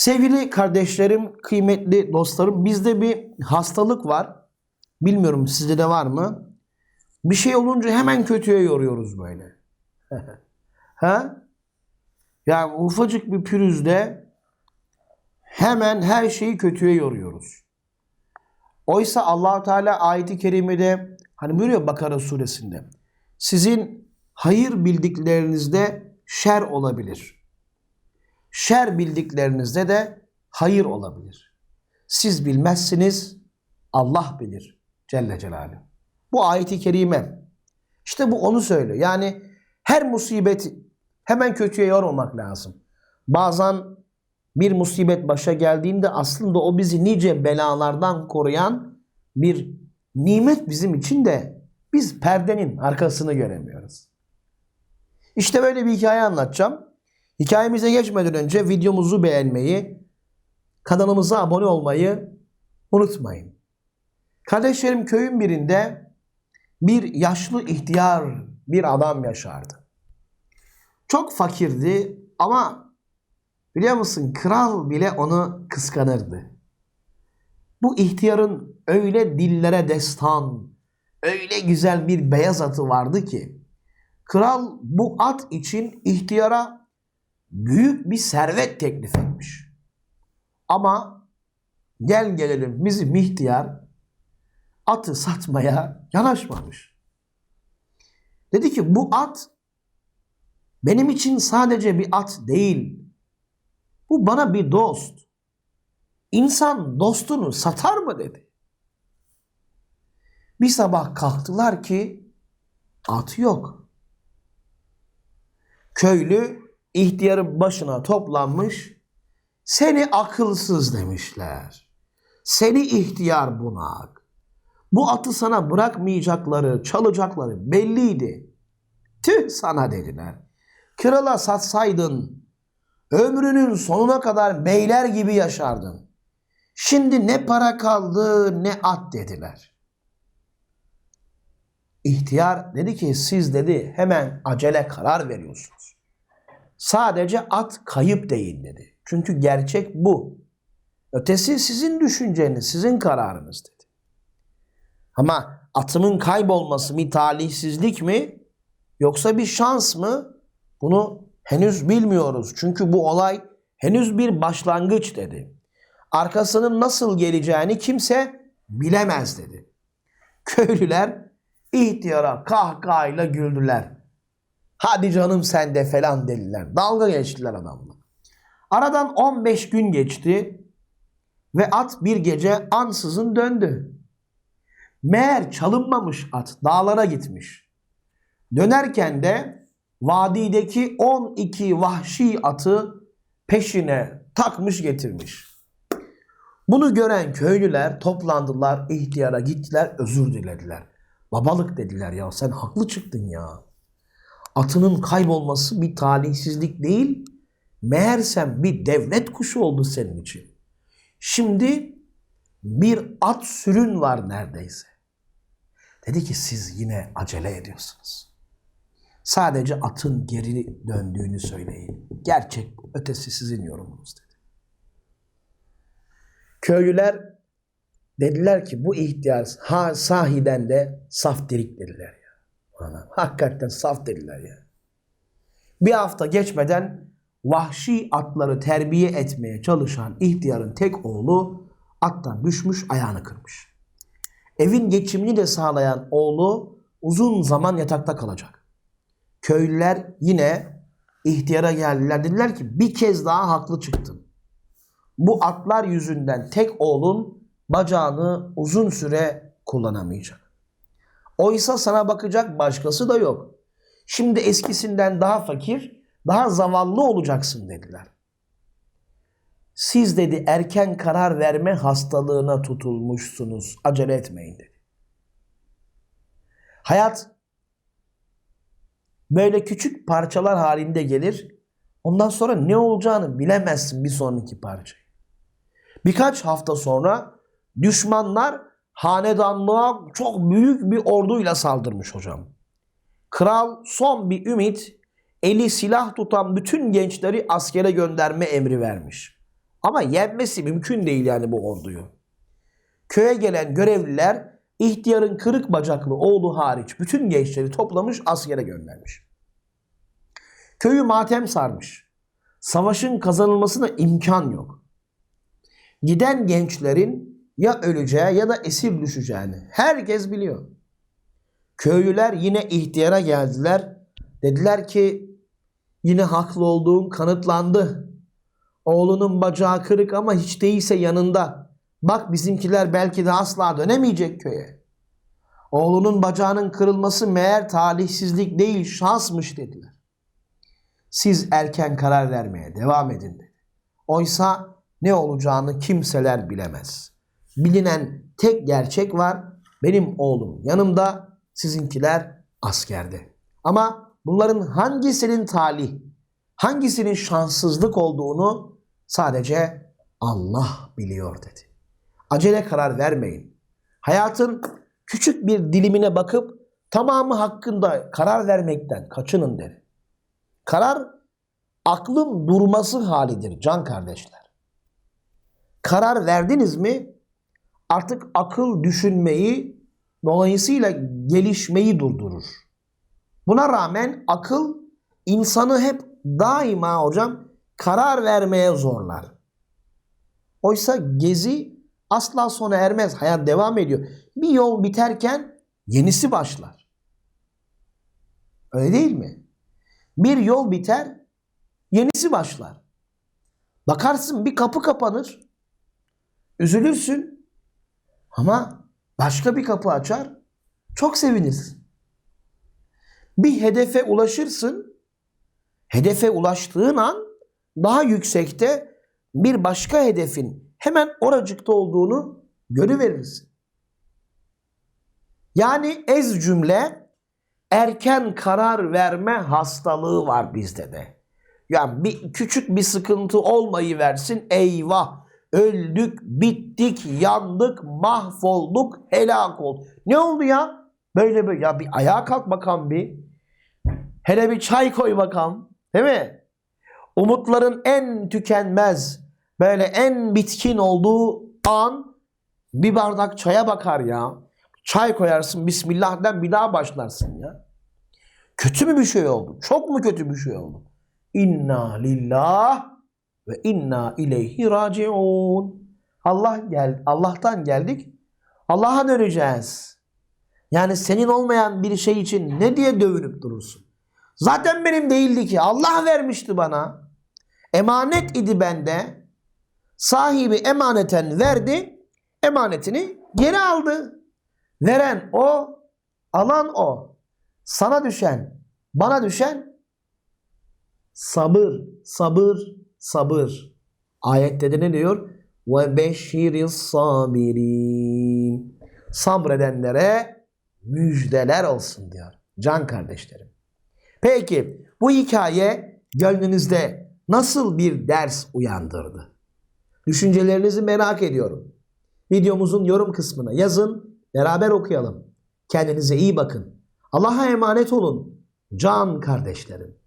Sevgili kardeşlerim, kıymetli dostlarım, bizde bir hastalık var. Bilmiyorum sizde de var mı? Bir şey olunca hemen kötüye yoruyoruz böyle. ha? Yani ufacık bir pürüzde hemen her şeyi kötüye yoruyoruz. Oysa allah Teala ayeti kerimede hani buyuruyor Bakara suresinde sizin hayır bildiklerinizde şer olabilir. Şer bildiklerinizde de hayır olabilir. Siz bilmezsiniz, Allah bilir Celle Celaluhu. Bu ayeti kerime. İşte bu onu söylüyor. Yani her musibet hemen kötüye yormamak lazım. Bazen bir musibet başa geldiğinde aslında o bizi nice belalardan koruyan bir nimet bizim için de biz perdenin arkasını göremiyoruz. İşte böyle bir hikaye anlatacağım. Hikayemize geçmeden önce videomuzu beğenmeyi, kanalımıza abone olmayı unutmayın. Kardeşlerim köyün birinde bir yaşlı ihtiyar bir adam yaşardı. Çok fakirdi ama biliyor musun kral bile onu kıskanırdı. Bu ihtiyarın öyle dillere destan, öyle güzel bir beyaz atı vardı ki kral bu at için ihtiyara büyük bir servet teklif etmiş. Ama gel gelelim bizim ihtiyar atı satmaya yanaşmamış. Dedi ki bu at benim için sadece bir at değil. Bu bana bir dost. İnsan dostunu satar mı dedi. Bir sabah kalktılar ki at yok. Köylü ihtiyarın başına toplanmış. Seni akılsız demişler. Seni ihtiyar bunak. Bu atı sana bırakmayacakları, çalacakları belliydi. Tüh sana dediler. Krala satsaydın ömrünün sonuna kadar beyler gibi yaşardın. Şimdi ne para kaldı ne at dediler. İhtiyar dedi ki siz dedi hemen acele karar veriyorsunuz. Sadece at kayıp değil dedi. Çünkü gerçek bu. Ötesi sizin düşünceniz, sizin kararınız dedi. Ama atımın kaybolması bir talihsizlik mi yoksa bir şans mı? Bunu henüz bilmiyoruz. Çünkü bu olay henüz bir başlangıç dedi. Arkasının nasıl geleceğini kimse bilemez dedi. Köylüler ihtiyara kahkahayla güldüler. Hadi canım sen de falan dediler. Dalga geçtiler adamla. Aradan 15 gün geçti ve at bir gece ansızın döndü. Meğer çalınmamış at dağlara gitmiş. Dönerken de vadideki 12 vahşi atı peşine takmış getirmiş. Bunu gören köylüler toplandılar, ihtiyara gittiler, özür dilediler. Babalık dediler ya sen haklı çıktın ya. Atının kaybolması bir talihsizlik değil, meğersem bir devlet kuşu oldu senin için. Şimdi bir at sürün var neredeyse. Dedi ki siz yine acele ediyorsunuz. Sadece atın geri döndüğünü söyleyin. Gerçek ötesi sizin yorumunuz dedi. Köylüler dediler ki bu ihtiyar ha, sahiden de saf delik dediler ya. Ana, hakikaten saf dediler ya. Bir hafta geçmeden vahşi atları terbiye etmeye çalışan ihtiyarın tek oğlu attan düşmüş ayağını kırmış. Evin geçimini de sağlayan oğlu uzun zaman yatakta kalacak. Köylüler yine ihtiyara geldiler. Dediler ki bir kez daha haklı çıktın. Bu atlar yüzünden tek oğlun bacağını uzun süre kullanamayacak. Oysa sana bakacak başkası da yok. Şimdi eskisinden daha fakir, daha zavallı olacaksın dediler. Siz dedi erken karar verme hastalığına tutulmuşsunuz. Acele etmeyin dedi. Hayat böyle küçük parçalar halinde gelir. Ondan sonra ne olacağını bilemezsin bir sonraki parçayı. Birkaç hafta sonra düşmanlar hanedanlığa çok büyük bir orduyla saldırmış hocam. Kral son bir ümit eli silah tutan bütün gençleri askere gönderme emri vermiş. Ama yenmesi mümkün değil yani bu orduyu. Köye gelen görevliler ihtiyarın kırık bacaklı oğlu hariç bütün gençleri toplamış askere göndermiş. Köyü matem sarmış. Savaşın kazanılmasına imkan yok. Giden gençlerin ya öleceği ya da esir düşeceğini herkes biliyor. Köylüler yine ihtiyara geldiler. Dediler ki yine haklı olduğun kanıtlandı. Oğlunun bacağı kırık ama hiç değilse yanında. Bak bizimkiler belki de asla dönemeyecek köye. Oğlunun bacağının kırılması meğer talihsizlik değil şansmış dediler. Siz erken karar vermeye devam edin dedi. Oysa ne olacağını kimseler bilemez. Bilinen tek gerçek var. Benim oğlum yanımda, sizinkiler askerde. Ama bunların hangisinin talih, hangisinin şanssızlık olduğunu sadece Allah biliyor dedi. Acele karar vermeyin. Hayatın küçük bir dilimine bakıp tamamı hakkında karar vermekten kaçının dedi. Karar aklın durması halidir can kardeşler. Karar verdiniz mi artık akıl düşünmeyi dolayısıyla gelişmeyi durdurur. Buna rağmen akıl insanı hep daima hocam karar vermeye zorlar. Oysa gezi asla sona ermez. Hayat devam ediyor. Bir yol biterken yenisi başlar. Öyle değil mi? Bir yol biter, yenisi başlar. Bakarsın bir kapı kapanır. Üzülürsün. Ama başka bir kapı açar. Çok sevinirsin. Bir hedefe ulaşırsın. Hedefe ulaştığın an daha yüksekte bir başka hedefin hemen oracıkta olduğunu görüverirsin. Yani ez cümle erken karar verme hastalığı var bizde de. Yani bir küçük bir sıkıntı olmayı versin eyvah öldük, bittik, yandık, mahvolduk, helak olduk. Ne oldu ya? Böyle böyle ya bir ayağa kalk bakalım bir. Hele bir çay koy bakalım. Değil mi? Umutların en tükenmez, böyle en bitkin olduğu an bir bardak çaya bakar ya. Çay koyarsın Bismillah'den bir daha başlarsın ya. Kötü mü bir şey oldu? Çok mu kötü bir şey oldu? İnna lillah ve inna ileyhi raciun. Allah gel Allah'tan geldik. Allah'a döneceğiz. Yani senin olmayan bir şey için ne diye dövünüp durursun? Zaten benim değildi ki. Allah vermişti bana. Emanet idi bende. Sahibi emaneten verdi. Emanetini geri aldı. Veren o, alan o. Sana düşen, bana düşen sabır, sabır, sabır. Ayette de ne diyor? Ve beşşiris sabirin. Sabredenlere müjdeler olsun diyor. Can kardeşlerim. Peki bu hikaye gönlünüzde nasıl bir ders uyandırdı? Düşüncelerinizi merak ediyorum. Videomuzun yorum kısmına yazın, beraber okuyalım. Kendinize iyi bakın. Allah'a emanet olun. Can kardeşlerim.